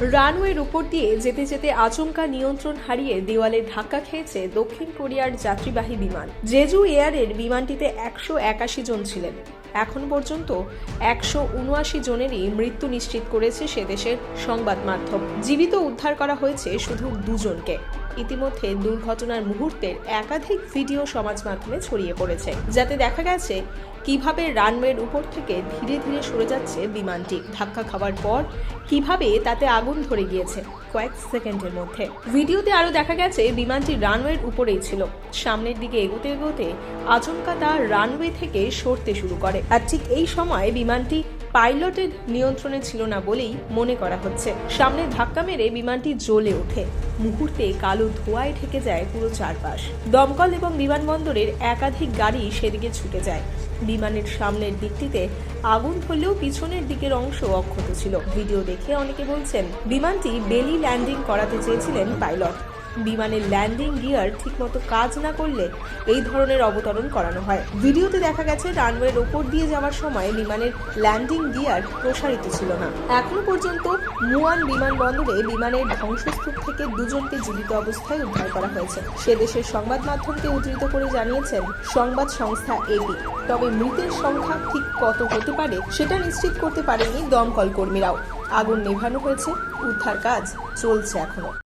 রানওয়ের উপর দিয়ে যেতে যেতে আচমকা নিয়ন্ত্রণ হারিয়ে দেওয়ালে ধাক্কা খেয়েছে দক্ষিণ কোরিয়ার যাত্রীবাহী বিমান। জেজু এয়ারের বিমানটিতে একশো একাশি জন ছিলেন। এখন পর্যন্ত একশো উনআশি জনেরই মৃত্যু নিশ্চিত করেছে সে দেশের সংবাদ মাধ্যম জীবিত উদ্ধার করা হয়েছে শুধু দুজনকে। ইতিমধ্যে দুর্ঘটনার মুহূর্তের একাধিক ভিডিও সমাজ মাধ্যমে ছড়িয়ে পড়েছে, যাতে দেখা গেছে কীভাবে রানওয়ের উপর থেকে ধীরে ধীরে সরে যাচ্ছে বিমানটি। ধাক্কা খাওয়ার পর কীভাবে তাতে আগুন ধরে গিয়েছে কয়েক সেকেন্ডের মধ্যে। ভিডিওতে আরও দেখা গেছে, বিমানটি রানওয়ের উপরেই ছিল। সামনের দিকে এগোতে এগোতে আচমকা তা রানওয়ে থেকে সরতে শুরু করে। আর ঠিক এই সময় বিমানটি পাইলটের নিয়ন্ত্রণে ছিল না বলেই মনে করা হচ্ছে। সামনে ধাক্কা মেরে বিমানটি জ্বলে ওঠে। মুহূর্তে কালো ধোঁয়ায় ঢেকে যায় পুরো চারপাশ। দমকল এবং বিমানবন্দরের একাধিক গাড়ি সেদিকে ছুটে যায়। বিমানের সামনের দিকটিতে আগুন ধরলেও পিছনের দিকের অংশ অক্ষত ছিল। ভিডিও দেখে অনেকে বলছেন, বিমানটি বেলি ল্যান্ডিং করাতে চেয়েছিলেন পাইলট। বিমানের ল্যান্ডিং গিয়ার ঠিকমতো কাজ না করলে এই ধরনের অবতরণ করানো হয়। ভিডিওতে দেখা গেছে রানওয়ের ওপর দিয়ে যাওয়ার সময় বিমানের ল্যান্ডিং গিয়ার প্রসারিত ছিল না। এখনও পর্যন্ত মুয়ান বিমানবন্দরে বিমানের ধ্বংসস্তূপ থেকে দুজনকে জীবিত অবস্থায় উদ্ধার করা হয়েছে। সে দেশের সংবাদ মাধ্যমকে উদ্ধৃত করে জানিয়েছেন, সংবাদ সংস্থা এপি। তবে মৃতের সংখ্যা ঠিক কত হতে পারে, সেটা নিশ্চিত করতে পারেনি দমকল কর্মীরাও। আগুন নেভানো হয়েছে, উদ্ধার কাজ চলছে এখনও।